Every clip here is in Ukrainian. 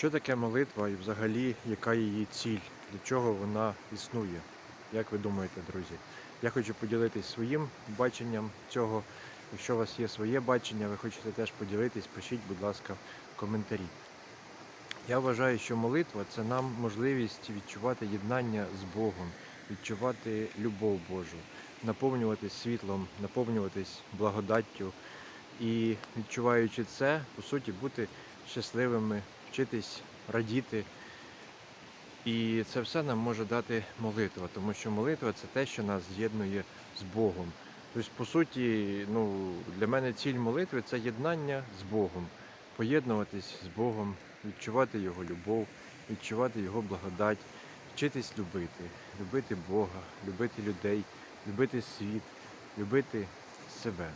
Що таке молитва і взагалі яка її ціль? Для чого вона існує? Як ви думаєте, друзі? Я хочу поділитись своїм баченням цього. Якщо у вас є своє бачення, ви хочете теж поділитись, пишіть, будь ласка, в коментарі. Я вважаю, що молитва це нам можливість відчувати єднання з Богом, відчувати любов Божу, наповнюватись світлом, наповнюватись благодаттю і відчуваючи це, по суті, бути щасливими, вчитись радіти. І це все нам може дати молитва, тому що молитва це те, що нас з'єднує з Богом. Тобто, по суті, ну, для мене ціль молитви це єднання з Богом, поєднуватись з Богом, відчувати Його любов, відчувати Його благодать, вчитись любити, любити Бога, любити людей, любити світ, любити себе.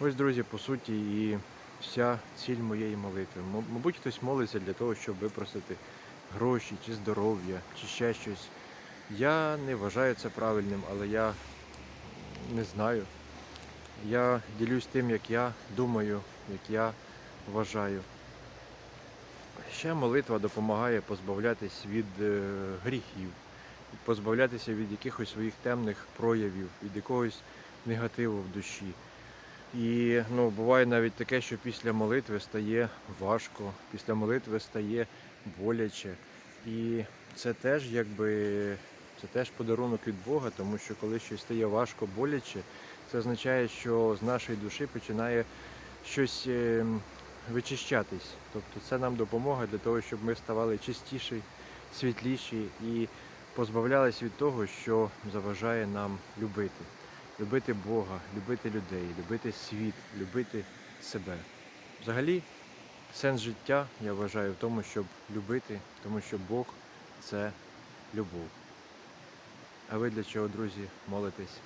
Ось, друзі, по суті, і вся ціль моєї молитви. Мабуть, хтось молиться для того, щоб випросити гроші чи здоров'я, чи ще щось. Я не вважаю це правильним, але я не знаю. Я ділюсь тим, як я думаю, як я вважаю. Ще молитва допомагає позбавлятись від е, гріхів, позбавлятися від якихось своїх темних проявів, від якогось негативу в душі. І ну, буває навіть таке, що після молитви стає важко, після молитви стає боляче. І це теж якби це теж подарунок від Бога, тому що коли щось стає важко, боляче, це означає, що з нашої душі починає щось ем, вичищатись. Тобто це нам допомога для того, щоб ми ставали чистіші, світліші і позбавлялись від того, що заважає нам любити. Любити Бога, любити людей, любити світ, любити себе. Взагалі, сенс життя, я вважаю, в тому, щоб любити, тому що Бог це любов. А ви для чого, друзі, молитесь?